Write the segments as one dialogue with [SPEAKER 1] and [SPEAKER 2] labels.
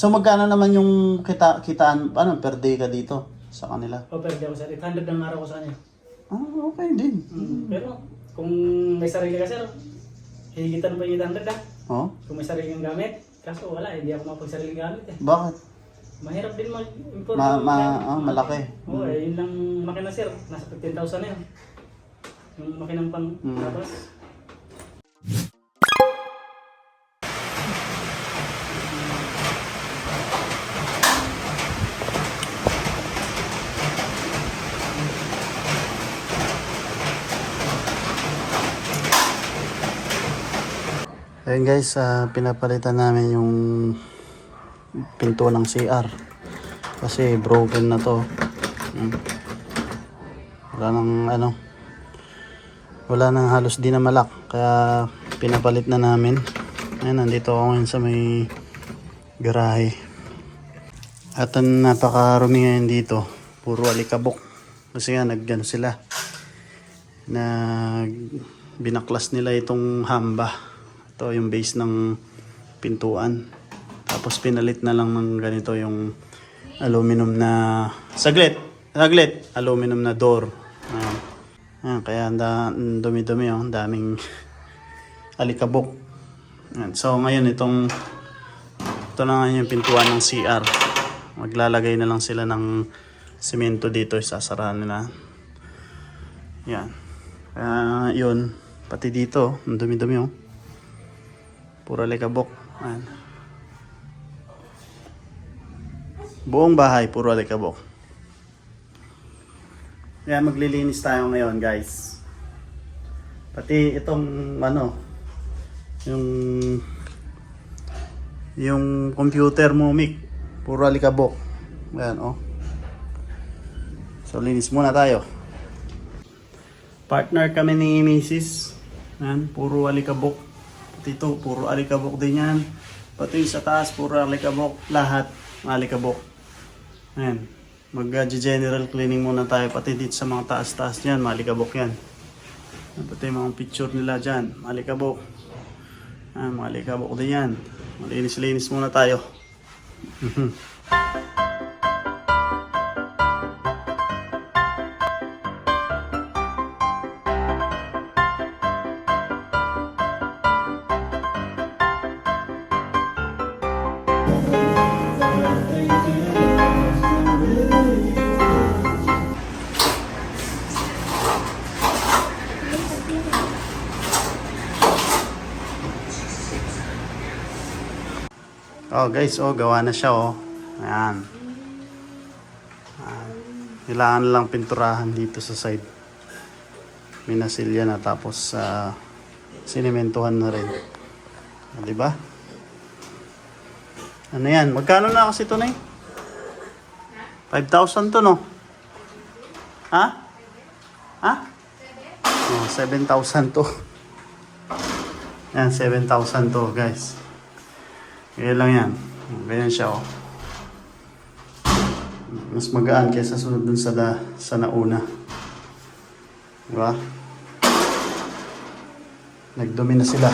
[SPEAKER 1] So magkano naman yung kita kitaan ano per day ka dito sa kanila?
[SPEAKER 2] O, pwede ako sir. 800 ang araw ko sa kanya.
[SPEAKER 1] Ah, okay din.
[SPEAKER 2] Mm. Pero, kung may sarili ka sir, higitan pa yung 800 ah.
[SPEAKER 1] Oh,
[SPEAKER 2] Kung may sarili kang gamit. Kaso wala, hindi ako mapagsarili gamit eh.
[SPEAKER 1] bakit?
[SPEAKER 2] Mahirap din mag-import.
[SPEAKER 1] Ma, ma, ah, malaki.
[SPEAKER 2] Oo, eh, yun lang makina sir. Nasa 15,000 na yun. Yung makinang pang
[SPEAKER 1] Mm.
[SPEAKER 2] labas.
[SPEAKER 1] Ayun guys, ah, pinapalitan namin yung pinto ng CR. Kasi broken na to. Hmm. Wala nang ano. Wala nang halos di na malak. Kaya pinapalit na namin. Ayun, nandito ako ngayon sa may garahe. At ang napakarumi ngayon dito. Puro alikabok. Kasi nga naggan sila. Nag binaklas nila itong hamba. Ito yung base ng pintuan. Tapos pinalit na lang ng ganito yung aluminum na saglit. Saglit. Aluminum na door. Ayan. Ayan, kaya ang dumi-dumi oh. Daming alikabok. Ayan. So ngayon itong ito na yung pintuan ng CR. Maglalagay na lang sila ng semento dito. Isasarahan nila. Yan. Kaya yun. Pati dito. Ang dumi-dumi oh. Puro alikabok. Ayan. Buong bahay, puro alikabok. Kaya maglilinis tayo ngayon, guys. Pati itong ano, yung yung computer mo, Mick, puro alikabok. Ayan, oh. So, linis muna tayo. Partner kami ni Mrs. Ayan, puro alikabok. Pati ito, puro alikabok din yan. Pati sa taas, puro alikabok. Lahat, alikabok. Ayan. Mag-general cleaning muna tayo. Pati dito sa mga taas-taas dyan, malikabok yan. Pati mga picture nila dyan, malikabok. Ayan, malikabok din yan. Malinis-linis muna tayo. Oh guys, oh gawa na siya oh. Ayan. Ayan. Kailangan lang pinturahan dito sa side. Minasilya na tapos sa sinimentohan na rin. Ah, di ba? Ano yan? Magkano na kasi ito na 5,000 to no? Ha? Ha? Oh, 7,000 to. Yan, 7,000 to guys. Ganyan lang yan. Ganyan siya, oh. Mas magaan kaysa sunod dun sa, da, sa nauna. Diba? Nagdumi na sila.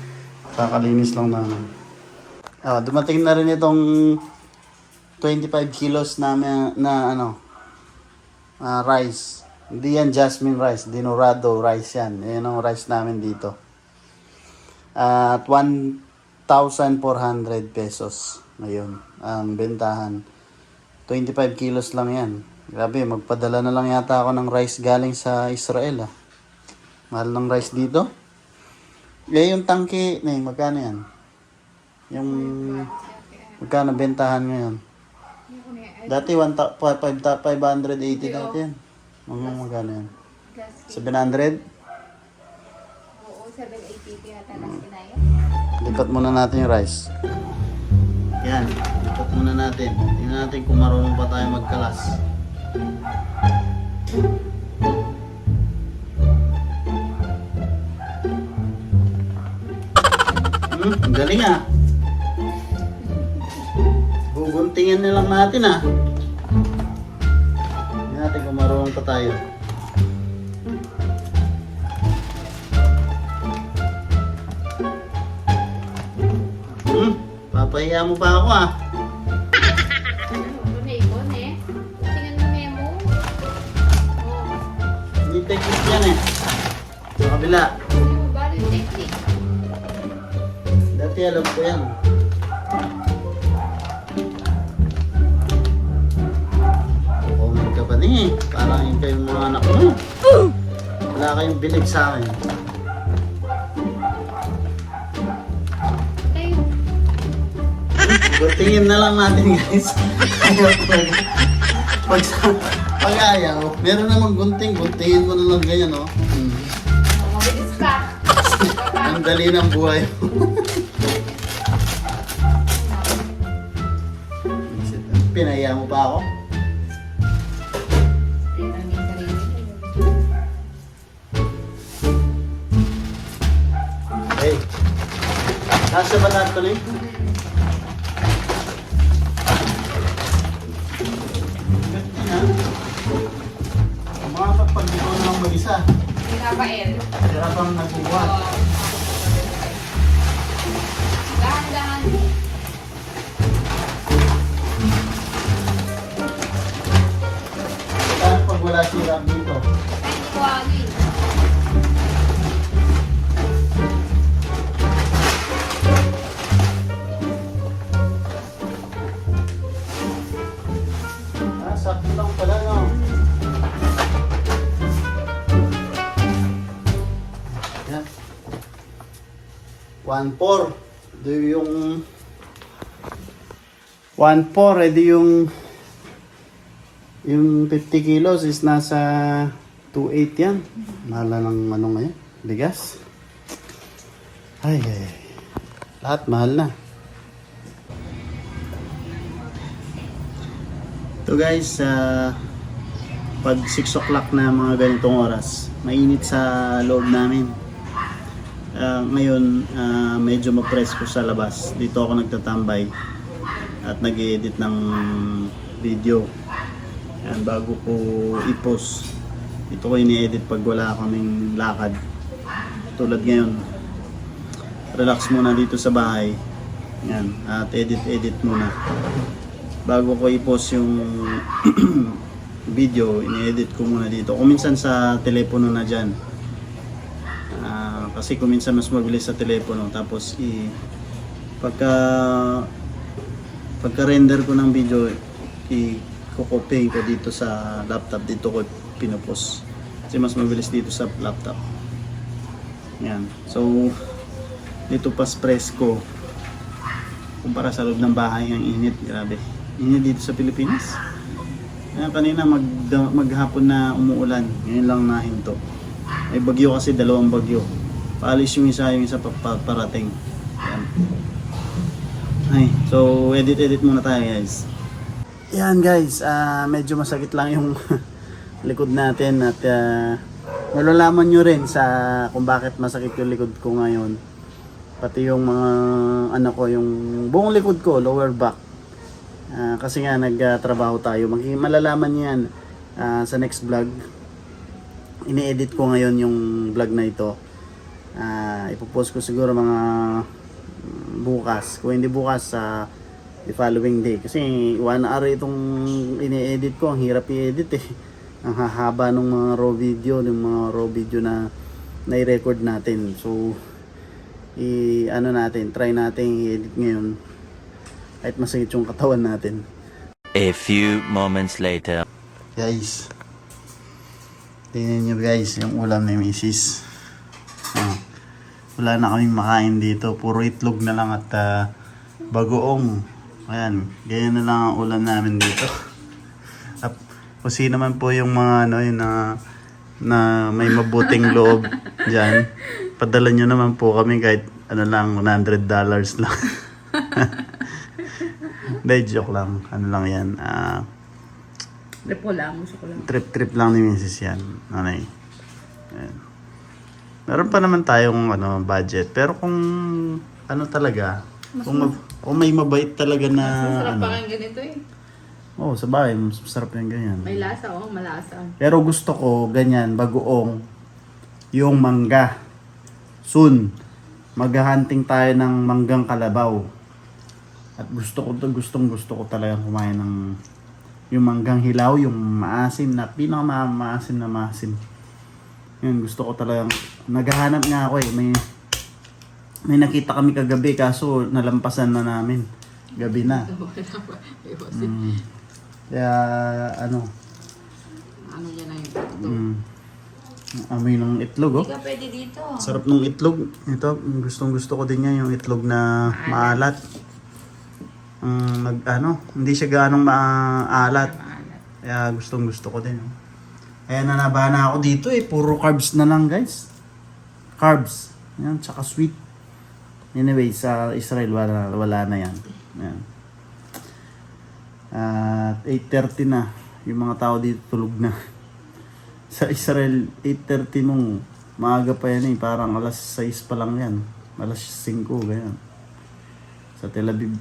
[SPEAKER 1] Kakalinis lang namin. Ah, dumating na rin itong 25 kilos na, na ano, ah, rice. Hindi yan jasmine rice, dinorado rice yan. Yan ang rice namin dito. At 1,400 pesos ngayon ang bentahan. 25 kilos lang yan. Grabe, magpadala na lang yata ako ng rice galing sa Israel ah. Mahal ng rice dito. Eh, yung tangke, na magkano yan? Yung, magkano bentahan ngayon? Dati 1, 580 dati yan. Mga magkano yan? 700?
[SPEAKER 3] Oo, 780 yata kinaya.
[SPEAKER 1] Lipat muna natin yung rice. Yan, lipat muna natin. Tingnan natin kung marunong pa tayo magkalas. Hmm, ang galing ah. Guguntingin na natin ah. Tingnan natin kung marunong pa tayo. Napahiya mo pa ako ah. Ano, Lumiikon eh. Tingnan mo memo. Oh. Hindi technique eh. Sa kabila.
[SPEAKER 3] Hindi technique?
[SPEAKER 1] Dati alam ko yan. Comment ka pa niya eh. Parang yung kayong mga anak mo. Wala kayong bilib sa akin. Tingin na lang natin guys. Ayaw talaga. Pag, sa- pag ayaw, meron namang gunting. Guntingin mo na lang ganyan oh. Hmm.
[SPEAKER 3] Mabilis.
[SPEAKER 1] Ang dali ng buhay. Pinaya mo pa ako? Hey. Nasa ba lahat tuloy? Na lang mag-isa,
[SPEAKER 3] Hindi na ba, El?
[SPEAKER 1] kaya bang nagbubuhat.
[SPEAKER 3] Dahan-dahan.
[SPEAKER 1] Saan pag wala si Rob 1-4. Do yung 1-4, edi yung yung 50 kilos is nasa 2.8 yan. Mahal na ng ano ngayon? Bigas. Ay, ay. Lahat mahal na. Ito guys, ah, pag 6 o'clock na mga ganitong oras, mainit sa loob namin. Ah, ngayon, ah, medyo mapresko sa labas. Dito ako nagtatambay at nag edit ng video. Yan, bago ko i-post. Ito ko ini-edit pag wala kaming lakad. Tulad ngayon. Relax muna dito sa bahay. Yan, at edit-edit muna bago ko i-post yung video, ini-edit ko muna dito. Kung minsan sa telepono na dyan. Kasi kung mas mabilis sa telepono. Tapos i pagka pagka render ko ng video, i kukopihin ko dito sa laptop. Dito ko pinopost. Kasi mas mabilis dito sa laptop. Yan. So, dito pas presko kumpara sa loob ng bahay ang init, grabe. Init dito sa Pilipinas. Kaya kanina mag, maghapon na umuulan, ngayon lang nahinto. May bagyo kasi, dalawang bagyo. Paalis yung isa, yung isa pa, pa- parating. Yan. Ay, so edit-edit muna tayo guys. Yan guys, ah medyo masakit lang yung likod natin at ah, malalaman nyo rin sa kung bakit masakit yung likod ko ngayon pati yung mga ano ko yung buong likod ko lower back Ah, kasi nga nagtrabaho tayo Mag malalaman yan ah, sa next vlog ini-edit ko ngayon yung vlog na ito Ah, ipopost ko siguro mga mm, bukas. Kung hindi bukas sa the following day. Kasi one hour itong ini-edit ko. Ang hirap i-edit eh. Ang hahaba ng mga raw video ng mga raw video na nai-record natin. So i ano natin, try natin i-edit ngayon. Kahit masakit yung katawan natin.
[SPEAKER 4] A few moments later.
[SPEAKER 1] Guys, tingnan nyo guys, yung ulam ni Mrs. Ah, wala na kaming makain dito, puro itlog na lang at ah, bagoong. Ayan, ganyan na lang ang ulam namin dito. At kung sino man po yung mga ano, yung na, na may mabuting loob dyan, padala nyo naman po kami kahit ano lang, 100 dollars lang. Hindi, joke lang. Ano lang yan. Ah,
[SPEAKER 5] Trip ko lang, gusto ko lang.
[SPEAKER 1] trip-trip lang ni Mrs. yan. Nanay. Ayan. Meron pa naman tayong ano, budget. Pero kung ano talaga, kung, mag- kung may mabait talaga na
[SPEAKER 5] Masarap
[SPEAKER 1] ano.
[SPEAKER 5] pa ganito eh.
[SPEAKER 1] Oh, sa bahay, mas masarap yung ganyan.
[SPEAKER 5] May lasa, oh, malasa.
[SPEAKER 1] Pero gusto ko ganyan, bagoong yung mangga. Soon, maghahunting tayo ng manggang kalabaw. At gusto ko to, gustong gusto ko talaga kumain ng yung manggang hilaw, yung maasim na, pinaka maasim na maasim. Yun, gusto ko talagang, naghahanap nga ako eh. May, may nakita kami kagabi kaso nalampasan na namin. Gabi na. Mm. Kaya, ano,
[SPEAKER 5] Ano yan na yung
[SPEAKER 1] mm, amoy ng itlog oh.
[SPEAKER 3] Hindi ka pwede dito.
[SPEAKER 1] Sarap ng itlog. Ito, gustong gusto ko din yan, yung itlog na maalat. Mm, nag, ano, hindi siya ganong maalat. Kaya gustong gusto ko din. oh. Kaya nanabahan na ako dito eh. Puro carbs na lang guys. Carbs. Yan, tsaka sweet. Anyway, sa Israel wala, wala na yan. Yan. At 8.30 na. Yung mga tao dito tulog na. Sa Israel, 8.30 nung maaga pa yan eh. Parang alas 6 pa lang yan. Alas 5, ganyan. Sa Tel Aviv.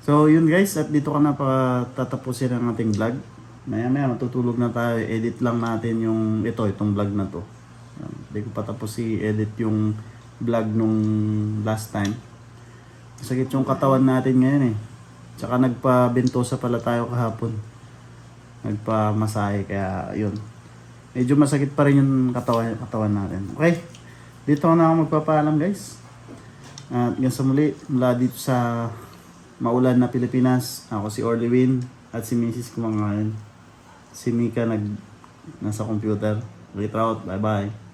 [SPEAKER 1] So yun guys, at dito ka na pa tatapusin ang ating vlog. Maya maya matutulog na tayo. Edit lang natin yung ito, itong vlog na to. Hindi ko pa tapos i-edit yung vlog nung last time. Masakit yung katawan natin ngayon eh. Tsaka nagpa-bentosa pala tayo kahapon. Nagpa-masahe kaya yun. Medyo masakit pa rin yung katawan, katawan natin. Okay? Dito na ako magpapaalam guys. At hanggang sa muli, mula dito sa maulan na Pilipinas, ako si Orly Win at si Mrs. Kumangalan. Si Mika nag nasa computer. Retrout, bye bye.